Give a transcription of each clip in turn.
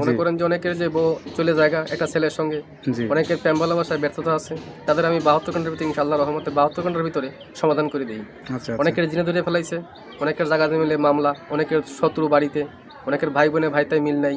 মনে করেন যে অনেকের যে বউ চলে জায়গা একটা ছেলের সঙ্গে অনেকের প্রেম ভালোবাসায় ব্যর্থতা আছে তাদের আমি বাহাত্তর ঘণ্টার ভিতরে ইনশাল্লাহ রহমতে বাহাত্তর ঘণ্টার ভিতরে সমাধান করে দিই। আচ্ছা আচ্ছা। অনেকের জিনে ধরে ফেলাইছে অনেকের জায়গা মিলে মামলা অনেকের শত্রু বাড়িতে অনেকের ভাই বোনে ভাইতে মিল নাই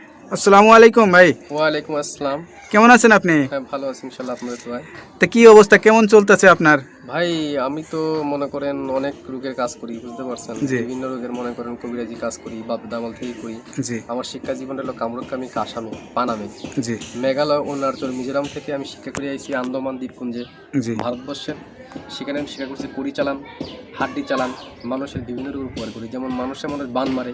আসসালামু আলাইকুম ভাই। ওয়ালাইকুম আসসালাম। কেমন আছেন আপনি? হ্যাঁ ভালো আছি ইনশাল্লাহ আপনাদের দোয়ায়। তা কি অবস্থা? কেমন চলতেছে আপনার? ভাই আমি তো মনে করেন অনেক রোগের কাজ করি বুঝতে পারছেন। বিভিন্ন রোগের মনে করেন কবিরাজি কাজ করি বাপ দামাল থেকে করি। আমার শিক্ষা জীবন হলো কামরুকামি কাসামে পানামে। জি। মেঘালয় অরুণাচল মিজোরাম থেকে আমি শিক্ষা করে আইছি আন্দামান দ্বীপপুঞ্জে। জি। ভারতবর্ষের সেখানে আমি শিক্ষা করছি কুড়ি চালান হাড্ডি চালান মানুষের বিভিন্ন রোগ উপকার করি। যেমন মানুষের মানুষ বান মারে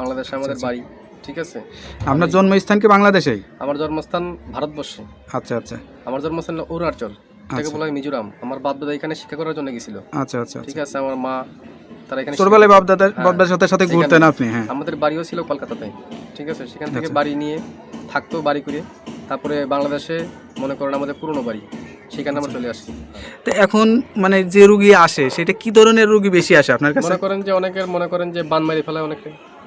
বাংলাদেশে আমাদের আচ্ছা। বাড়ি ঠিক আছে? আপনার জন্মস্থান কি বাংলাদেশেই? আমার জন্মস্থান ভারতবর্ষে। আচ্ছা আচ্ছা। আমার জন্মস্থান অরুণাচল। এটাকে আচ্ছা। বলা হয় মিজোরাম। আমার বাপ দাদা এখানে শিক্ষা করার জন্য গেছিল। আচ্ছা আচ্ছা ঠিক আছে আমার মা তারা এখানে ছোটবেলায় বাপ হ্যাঁ। বাপ দাদার সাথে সাথে ঘুরতেন আপনি হ্যাঁ। আমাদের বাড়িও ছিল কলকাতাতে ঠিক আছে? সেখান থেকে আচ্ছা। বাড়ি নিয়ে থাকতো বাড়ি করে। তারপরে বাংলাদেশে মনে করেন আমাদের পুরনো বাড়ি সেখানে আমরা চলে আসছি। তো এখন মানে যে রুগী আসে সেটা কি ধরনের রুগী বেশি আসে আপনার কাছে? মনে করেন যে অনেকের মনে করেন যে বান মারি ফেলায় অনেকে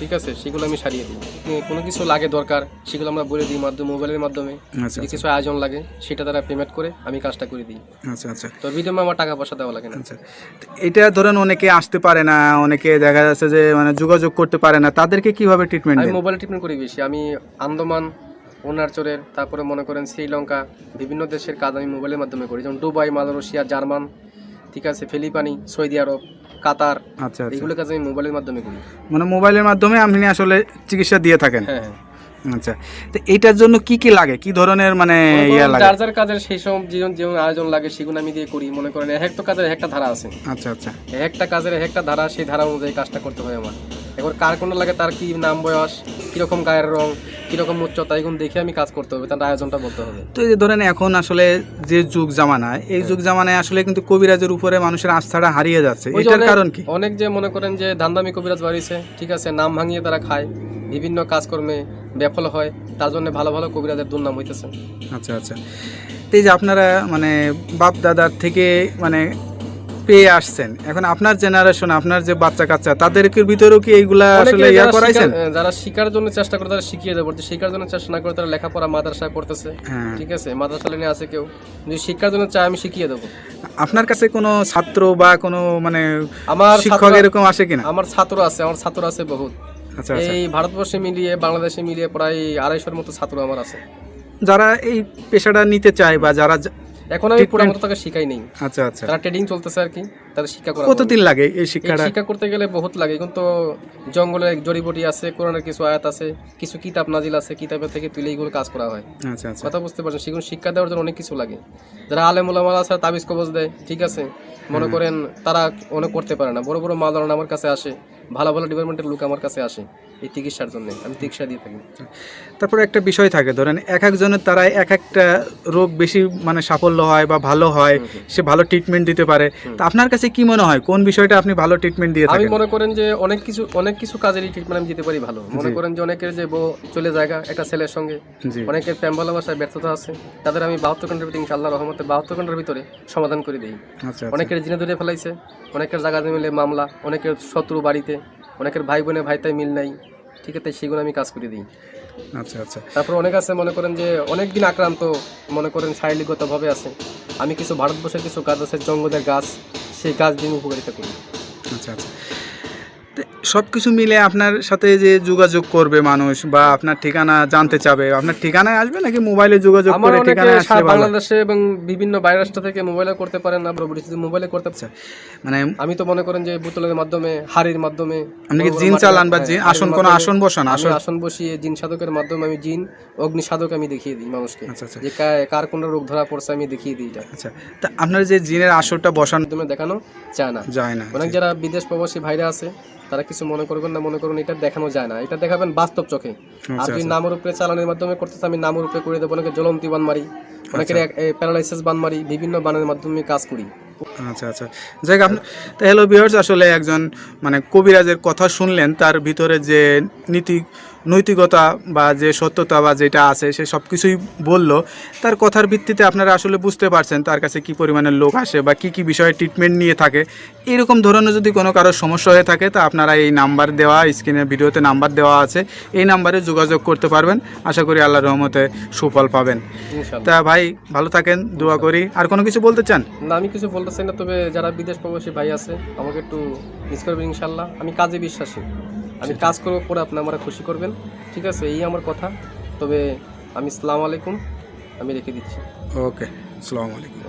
ঠিক আছে? সেগুলো আমি সারিয়ে দিই কোনো কিছু লাগে দরকার সেগুলো আমরা বলে দিই মাধ্যমে মোবাইলের মাধ্যমে। আচ্ছা যদি কিছু আয়োজন লাগে সেটা তারা পেমেন্ট করে আমি কাজটা করে দিই। আচ্ছা আচ্ছা। তো আমার টাকা পয়সা দেওয়া লাগে না। আচ্ছা। এটা ধরেন অনেকে আসতে পারে না অনেকে দেখা যাচ্ছে যে মানে যোগাযোগ করতে পারে না তাদেরকে কীভাবে ট্রিটমেন্ট আমি মোবাইলে ট্রিটমেন্ট করি বেশি। আমি আন্দামান অরুণাচলের তারপরে মনে করেন শ্রীলঙ্কা বিভিন্ন দেশের কাজ আমি মোবাইলের মাধ্যমে করি। যেমন দুবাই মালয়েশিয়া জার্মান ঠিক আছে ফিলিপানি সৌদি আরব কাতার আচ্ছা এগুলোর কাছে আমি মোবাইলের মাধ্যমে করি মানে মোবাইলের মাধ্যমে আপনি আসলে চিকিৎসা দিয়ে থাকেন। হ্যাঁ হ্যাঁ। আচ্ছা তো এইটার জন্য কি কি লাগে? কি ধরনের মানে ইয়া লাগে? যার যার কাজের সেই সব জীবন যেমন আয়োজন লাগে সেগুলো আমি দিয়ে করি। মনে করেন এক একটা কাজের একটা ধারা আছে। আচ্ছা আচ্ছা। এক একটা কাজের এক একটা ধারা সেই ধারা অনুযায়ী কাজটা করতে হয় আমার। এবার কার কোন লাগে তার কি নাম বয়স কীরকম গায়ের রং কীরকম উচ্চতা এগুলো দেখে আমি কাজ করতে হবে তার আয়োজনটা বলতে হবে। তো এই ধরেন এখন আসলে যে যুগ জামানায় এই যুগ জামানায় আসলে কিন্তু কবিরাজের উপরে মানুষের আস্থাটা হারিয়ে যাচ্ছে। এটার কারণ কি? অনেক যে মনে করেন যে ধান্দামি কবিরাজ বাড়িছে ঠিক আছে নাম ভাঙিয়ে তারা খায়। বিভিন্ন কাজকর্মে ব্যাফল হয় তার জন্য ভালো ভালো কবিরাজের দুর্নাম হইতেছে। আচ্ছা আচ্ছা। এই যে আপনারা মানে বাপ দাদার থেকে মানে পেয়ে আসছেন এখন আপনার জেনারেশন আপনার যে বাচ্চা কাচ্চা তাদেরকে ভিতরেও কি এইগুলা আসলে ইয়া করাইছেন? যারা শিকার জন্য চেষ্টা করে তারা শিখিয়ে দেবো শিকার জন্য চেষ্টা না করে তারা লেখাপড়া মাদ্রাসায় পড়তেছে হ্যাঁ। ঠিক আছে মাদ্রাসা লাইনে আছে কেউ। যদি শিক্ষার জন্য চায় আমি শিখিয়ে দেবো। আপনার কাছে কোনো ছাত্র বা কোনো মানে আমার শিক্ষক এরকম আসে কিনা? আমার ছাত্র আছে আমার ছাত্র আছে বহুত। এই ভারতবর্ষে মিলিয়ে বাংলাদেশে মিলিয়ে প্রায় আড়াইশোর মতো ছাত্র আমার আছে। যারা এই পেশাটা নিতে চায় বা যারা এখন আমি পুরো মতো তাকে শিখাই নেই। আচ্ছা আচ্ছা। তারা ট্রেডিং চলতেছে আর কি তাদের শিক্ষা করা কতদিন লাগে এই শিক্ষাটা? শিক্ষা করতে গেলে বহুত লাগে এখন তো জঙ্গলে জড়িবটি আছে কোরআনের কিছু আয়াত আছে কিছু কিতাব নাজিল আছে কিতাবের থেকে তুলে এইগুলো কাজ করা হয়। আচ্ছা আচ্ছা। কথা বুঝতে পারছেন সেগুলো শিক্ষা দেওয়ার জন্য অনেক কিছু লাগে। যারা আলেম ওলামাল আছে তাবিজ কবজ দেয় ঠিক আছে? মনে করেন তারা অনেক করতে পারে না। বড় বড় মাদারান আমার কাছে আসে ভালো ভালো ডিপার্টমেন্টের লোক আমার কাছে আসে এই চিকিৎসার জন্য। আমি চিকিৎসা দিয়ে থাকি। তারপরে একটা বিষয় থাকে ধরেন এক একজনের তারা এক একটা রোগ বেশি মানে সাফল্য হয় বা ভালো হয়। সে ভালো ট্রিটমেন্ট দিতে পারে। তা আপনার কাছে কি মনে হয়? কোন বিষয়টা আপনি ভালো ট্রিটমেন্ট দিয়ে আমি মনে করেন যে অনেক কিছু অনেক কিছু কাজেরই ট্রিটমেন্ট আমি দিতে পারি ভালো। মনে করেন যে অনেকের যে বউ চলে জায়গা একটা ছেলের সঙ্গে অনেকের প্রেম ভালোবাসায় ব্যর্থতা আছে তাদের আমি বাহাত্তর ঘণ্টার ভিতরে ইনশাআল্লাহ রহমতে বাহাত্তর ঘণ্টার ভিতরে সমাধান করে দিই। আচ্ছা আচ্ছা। অনেকের জিনে ধরে ফেলাইছে অনেকের জায়গা মিলে মামলা অনেকের শত্রু বাড়িতে অনেকের ভাই বোনে ভাই তাই মিল নাই। ঠিক আছে সেগুলো আমি কাজ করে দিই। আচ্ছা আচ্ছা। তারপর অনেক আছে মনে করেন যে অনেক দিন আক্রান্ত মনে করেন শারীরিকগতভাবে আছে। আমি কিছু ভারতবর্ষের কিছু গাছ আছে জঙ্গলের গাছ সেই গাছ দিয়ে উপকারিতা করি। আচ্ছা আচ্ছা। সব কিছু মিলে আপনার সাথে যে যোগাযোগ করবে মানুষ বা আপনার ঠিকানা জানতে চাবে আপনার ঠিকানায় আসবে নাকি মোবাইলে যোগাযোগ করে ঠিকানায় আসলে বাংলাদেশে এবং বিভিন্ন বাইরের রাষ্ট্র থেকে মোবাইলে করতে পারেন না বড় যদি মোবাইলে করতে পারেন। মানে আমি তো মনে করেন যে বোতলের মাধ্যমে হাড়ির মাধ্যমে আপনি কি জিন চালান বা জিন আসন কোনো আসন বসান? আসন আসন বসিয়ে জিন সাধকের মাধ্যমে আমি জিন অগ্নি সাধক আমি দেখিয়ে দিই মানুষকে। আচ্ছা আচ্ছা। যে কার কোন রোগ ধরা পড়ছে আমি দেখিয়ে দিই এটা। আচ্ছা তা আপনার যে জিনের আসরটা বসান মাধ্যমে দেখানো যায় না। যায় না অনেক যারা বিদেশ প্রবাসী ভাইরা আছে তারা কিছু মনে করবেন না মনে করুন এটা দেখানো যায় না। এটা দেখাবেন বাস্তব চোখে। আর আচ্ছা যদি আচ্ছা। নামের উপরে চালানোর মাধ্যমে করতেছে আমি নামের উপরে করে দেবো অনেকে জ্বলন্তি বান মারি অনেকের প্যারালাইসিস বান মারি বিভিন্ন বানের মাধ্যমে কাজ করি। আচ্ছা আচ্ছা। যাই হোক আপনি হ্যালো আসলে একজন মানে কবিরাজের কথা শুনলেন তার ভিতরে যে নীতি নৈতিকতা বা যে সত্যতা বা যেটা আছে সে সব কিছুই বলল। তার কথার ভিত্তিতে আপনারা আসলে বুঝতে পারছেন তার কাছে কি পরিমাণে লোক আসে বা কি কি বিষয়ে ট্রিটমেন্ট নিয়ে থাকে। এরকম ধরনের যদি কোনো কারোর সমস্যা হয়ে থাকে তা আপনারা এই নাম্বার দেওয়া স্ক্রিনের ভিডিওতে নাম্বার দেওয়া আছে। এই নাম্বারে যোগাযোগ করতে পারবেন। আশা করি আল্লাহ রহমতে সুফল পাবেন। তা ভাই ভালো থাকেন দোয়া করি। আর কোনো কিছু বলতে চান? না আমি কিছু বলতে চাই না তবে যারা বিদেশ প্রবাসী ভাই আছে আমাকে একটু মিস করবেন ইনশাল্লাহ আমি কাজে বিশ্বাসী। আমি কাজ করব পরে আপনি আমরা খুশি করবেন, ঠিক আছে? এই আমার কথা। তবে আমি সালাম আলাইকুম, আমি রেখে দিচ্ছি। ওকে আসসালামু আলাইকুম।